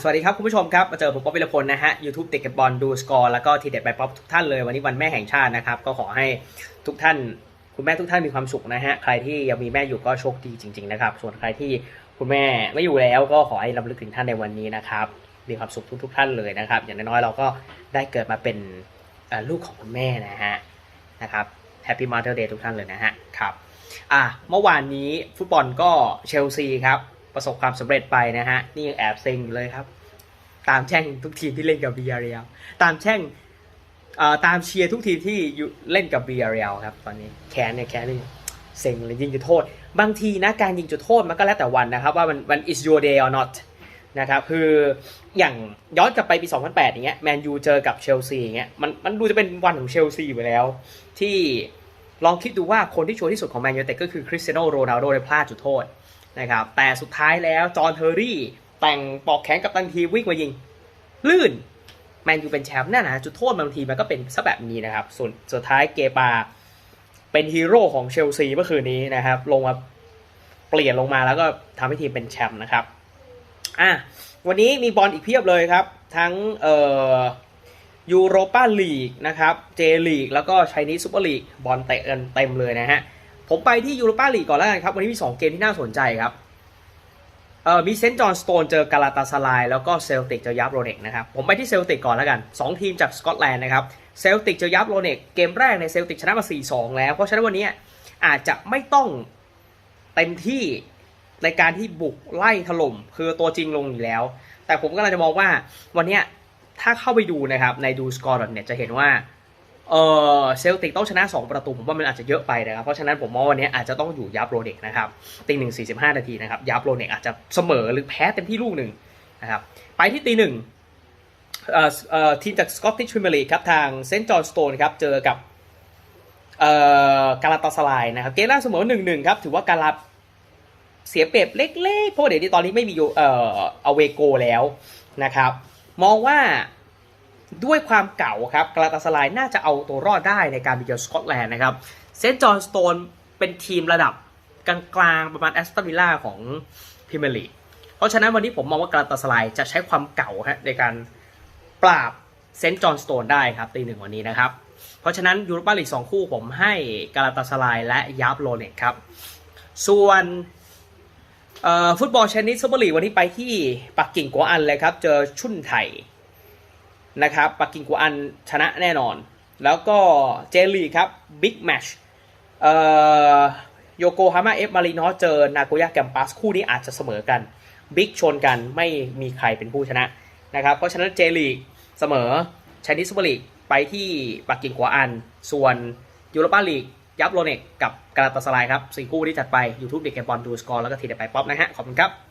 สวัสดีครับ คุณผู้ชมครับ มาเจอผมป๊อปวิรพลนะฮะ YouTube เด็กกับบอลดูสกอร์แล้วก็ทีเด็ดไปป๊อปทุกท่านเลย วันนี้วันแม่แห่งชาตินะครับ ก็ขอให้ทุกท่าน คุณแม่ทุกท่านมีความสุขนะฮะ ใครที่ยังมีแม่อยู่ก็โชคดีจริง ๆนะครับ ส่วนใครที่คุณแม่ไม่อยู่แล้วก็ขอให้รำลึกถึงท่านในวันนี้นะครับ มีความสุขทุก ๆ ท่านเลยนะครับ อย่างน้อยๆเราก็ได้เกิดมาเป็นลูกของคุณแม่นะฮะนะครับ Happy Mother Day ทุกท่านเลยนะฮะครับอะเมื่อวานนี้ฟุตบอลก็เชลซีครับ ประสบความสำเร็จไปนะฮะ นี่ยังแอบเซ็งอยู่เลยครับ ตามแช่งทุกทีมที่เล่นกับ v ี r าเรียลตามแช่งตามเชียร์ทุกทีมที่อยู่เล่นกับ v ี r าเรียลครับ ตอนนี้แคนเนี่ยแคนนี่เซ็งเลยยิงจุดโทษ บางทีนะการยิงจุดโทษมันก็แล้วแต่วันนะครับ ว่ามันมัน is your day or not นะครับคืออย่างย้อนกลับไปปี 2008 อย่างเงี้ยแมนยูเจอกับเชลซีอย่างเงี้ยมันมันดูจะเป็นวันของเชลซีไปแล้ว ที่ลองคิดดูว่าคนที่ชัวร์ที่สุดของแมนยูแต่ก็คือคริสเตียโนโรนัลโดได้พลาดจุดโทษ นะครับแต่สุดท้ายแล้วจอห์นเทอร์รี่แต่งปอกแขนกับตันทีวิ่งมายิง ลื่นแมนยูเป็นแชมป์นั่นนะจุดโทษบางทีมันก็เป็นซะแบบนี้นะครับ ส่วนสุดท้ายเกปาเป็นฮีโร่ของเชลซีเมื่อคืนนี้นะครับ ลงมาเปลี่ยนลงมาแล้วก็ทำให้ทีมเป็นแชมป์นะครับอะวันนี้มีบอลอีกเพียบเลยครับ ทั้งเอ่อยูโรปาลีกนะครับเจลีกแล้วก็ไชนีซูเปอร์ลีกบอลเตะกันเต็มเลยนะฮะ ผมไปที่ยูโรปาลีกก่อนแล้วกันครับ วันนี้มี 2 เกมที่น่าสนใจครับเอ่อมีเซนต์จอห์นสโตนเจอกาลาตาสลายแล้วก็เซลติกเจอยับโรเนกนะครับ ผมไปที่เซลติกก่อนแล้วกัน 2 ทีมจากสกอตแลนด์นะครับเซลติกเจอยับโรเนกเกมแรกในเซลติกชนะมา 4-2 แล้ว เพราะฉะนั้นวันนี้อาจจะไม่ต้องเต็มที่ในการที่บุกไล่ถล่มคือตัวจริงลงอยู่แล้ว แต่ผมก็เลยจะมองว่าวันนี้ถ้าเข้าไปดูนะครับในดูสกอร์เนี่ยจะเห็นว่า เออเซลติกต้องชนะ 2 ประตู ผมว่ามันอาจจะเยอะไปนะครับ เพราะฉะนั้นผมมองวันนี้อาจจะต้องอยู่ยับโรเนกนะครับตีหนึ่งสี่สิบห้านาทีนะครับยับโรเนกอาจจะเสมอหรือแพ้เต็มที่ลูกหนึ่งนะครับไปที่ตีหนึ่งเอ่อเอ่อทีมจากสกอตติชพรีเมียร์ลีกครับทางเซนต์จอห์นสโตนครับเจอกับเอ่อกาลาตาสลายนะครับเกมแรกเสมอหนึ่งหนึ่งครับถือว่าการัเสียเปรียบเล็กๆเพราะเดี๋ยวนี้ตอนนี้ไม่มีเอ่ออเวโกแล้วนะครับมองว่า ด้วยความเก่าครับกาลาตาสลายน่าจะเอาตัวรอดได้ในการไปเจอสกอตแลนด์นะครับเซนต์จอห์นสโตนเป็นทีมระดับกลางๆประมาณแอสตันวิลล่าของพรีเมียร์ลีกเพราะฉะนั้นวันนี้ผมมองว่ากาลาตาสลายจะใช้ความเก่าฮะในการปราบเซนต์จอห์นสโตนได้ครับตีหนึ่งวันนี้นะครับเพราะฉะนั้นยูโรปาลีกสองคู่ผมให้กาลาตาสลายและยับโรเนกครับส่วนฟุตบอลชนิดซูเปอร์ลีกวันนี้ไปที่ปักกิ่งกัวอันเลยครับ เจอชุนไทย นะครับปักกิ่งกัวอันชนะแน่นอน แล้วก็เจลีครับบิ๊กแมชเอ่อโยโกฮาม่าเอฟมารีนอสเจอนาโกย่าแกมปัสคู่นี้อาจจะเสมอกันบิ๊กชนกันไม่มีใครเป็นผู้ชนะนะครับเพราะฉะนั้นเจลีกเสมอชนิดซูเปอร์ลีกไปที่ปักกิ่งกัวอัน ส่วนยูโรปาลีกยับโรเนกกับกาลาตาสลายครับสี่คู่ที่จัดไป YouTube เด็กแกมบอลดูสกอร์แล้วก็ทีเด็ดไปป๊อปนะฮะขอบคุณครับ